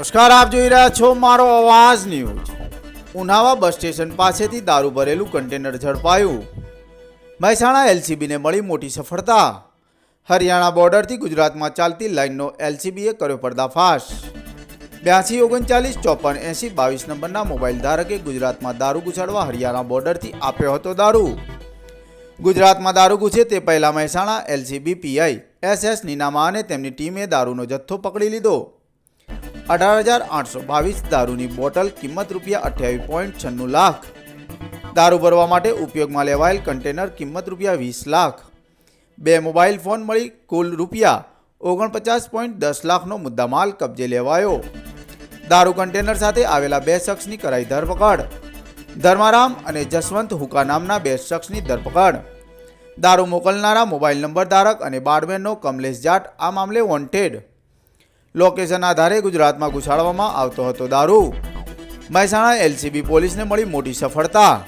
નમસ્કાર, આપ જોઈ રહ્યા છો મારો અવાજ ન્યૂઝ. ઉનાવા બસ સ્ટેશન પાસેથી દારૂ ભરેલું કન્ટેનર ઝડપાયું. મહેસાણા એલસીબીને મળી મોટી સફળતા. હરિયાણા બોર્ડરથી ગુજરાતમાં ચાલતી લાઇનનો એલસીબીએ કર્યો પર્દાફાશ. બ્યાસી ઓગણચાલીસ ચોપન એંસી બાવીસ નંબરના મોબાઈલ ધારકે ગુજરાતમાં દારૂ ઘૂસાડવા હરિયાણા બોર્ડરથી આપ્યો હતો દારૂ. ગુજરાતમાં દારૂ ઘૂસે તે પહેલાં Mehsana LCB PI S S Ninama અને તેમની ટીમે દારૂનો જથ્થો પકડી લીધો. અઢાર હજાર આઠસો બાવીસ દારૂની બોટલ કિંમત રૂપિયા અઠ્યાવીસ પોઈન્ટ છન્નું લાખ. દારૂ ભરવા માટે ઉપયોગમાં લેવાયેલ કન્ટેનર કિંમત રૂપિયા વીસ લાખ. બે મોબાઈલ ફોન મળી કુલ રૂપિયા ઓગણપચાસ પોઈન્ટ દસ લાખનો મુદ્દામાલ કબજે લેવાયો. દારૂ કન્ટેનર સાથે આવેલા બે શખ્સની કરાઈ ધરપકડ. ધર્મારામ અને જસવંત હુકા નામના બે શખ્સની ધરપકડ. દારૂ મોકલનારા મોબાઈલ નંબર ધારક અને બારમેનનો કમલેશ જાટ આ મામલે વોન્ટેડ લોકેશન આધારે ગુજરાતમાં ઘુસાડવામાં આવતો હતો દારૂ. મહેસાણા એલસીબી પોલીસને મળી મોટી સફળતા.